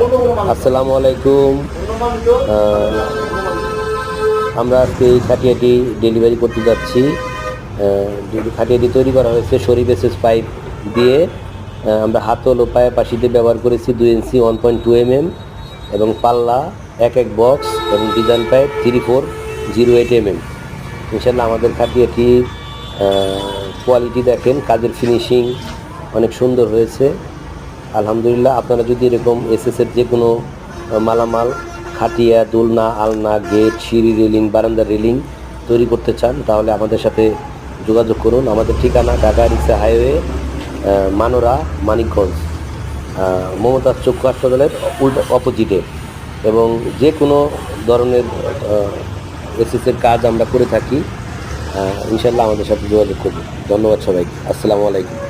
আসসালামু আলাইকুম আমরা আজকে এই খাটিয়াটি ডেলিভারি করতে যাচ্ছি। খাটিয়াটি তৈরি করা হয়েছে শরীফ এসএস পাইপ দিয়ে আমরা হাতল ও পায়ে পাশিতে ব্যবহার করেছি দুই inch one point two M M এবং পাল্লা, এক এক বক্স এবং design pipe three four zero eight M M ইনশাল্লাহ আমাদের খাটিয়াটি কোয়ালিটি দেখেন, কাজের ফিনিশিং অনেক সুন্দর হয়েছে। আলহামদুলিল্লাহ, আপনারা যদি এরকম এসএসের যে কোনো মালামাল, খাটিয়া, দোলনা, আলনা, গেট, সিঁড়ি রেলিং, বারান্দা রেলিং তৈরি করতে চান, তাহলে আমাদের সাথে যোগাযোগ করুন। আমাদের ঠিকানা ঢাকা রিক্সা হাইওয়ে মানোরা, মানিকগঞ্জ। মমতাজ চক্ষু হাসপাতালের উল্টো অপোজিটে। এবং যে কোনো ধরনের এসএসের কাজ আমরা করে থাকি ইনশাল্লাহ আমাদের সাথে যোগাযোগ করুন। ধন্যবাদ সবাইকে। আসসালামু আলাইকুম।